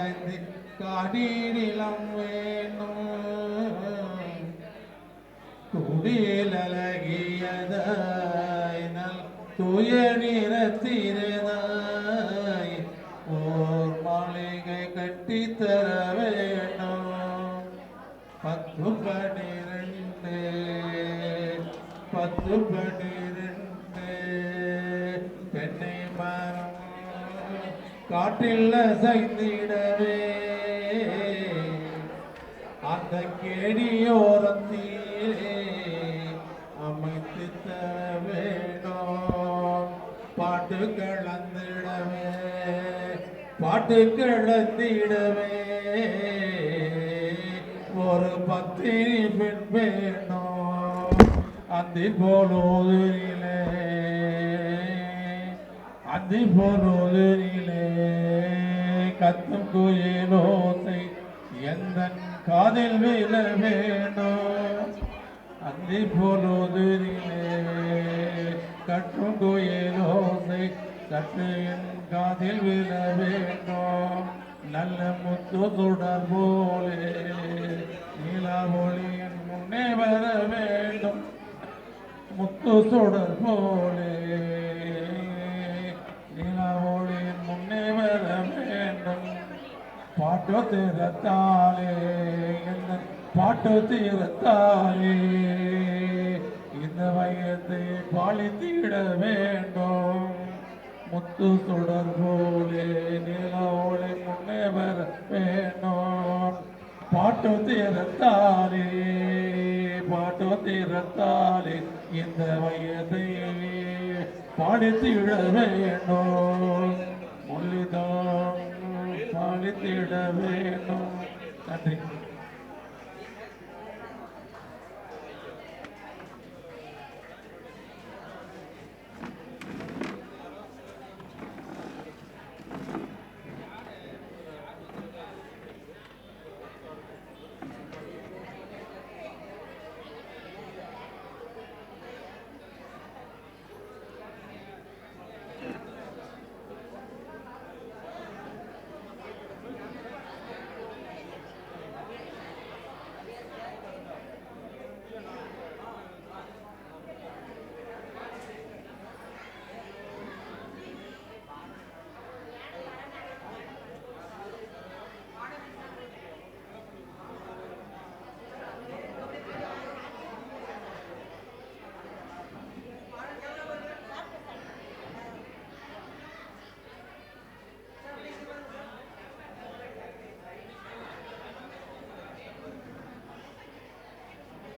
அடைந்து காடிநிலம் வேணும். குடிலகியதாய் நல் தூய நிறத்திரதாய் ஓர் மாளிகை கட்டித்தர வேணும் பத்து பனிரெண்டு பத்து பனிரெண்டு காட்டில் அசைந்திடவே. அந்த கேடியோரத்திலே அமைத்து தர வேணும் பாட்டு கலந்திடவே பாட்டு கலந்திடவே. ஒரு பத்தினி பெண் வேணும் அந்தி போலோதிலே அந்தி போலோதிலே கத்தும் குயிலோசை எந்த காதில் விழ வேணும் அந்தி போலோதிலே கற்றும் குயிலோசை சற்று என் காதில் விழ வேண்டும் நல்ல முத்து தொடர் போலே நீலா ஒளியின் முன்னே வர வேண்டும். முத்து தொடர் போலே நீலா ஒளியின் பாட்டு தீரத்தாலே என்ன பாட்டு தீரத்தாலே இந்த வயத்தை பாலித்திட வேண்டும். முத்து தொடர் போலே நிலவோலை முன்னே வர வேண்டும். பாட்டு தீரத்தாலே பாட்டு தீரத்தாலே இந்த வயதை பாடித்திட வேண்டும். மொழிதான் பாடித்திட வேணும் நன்றி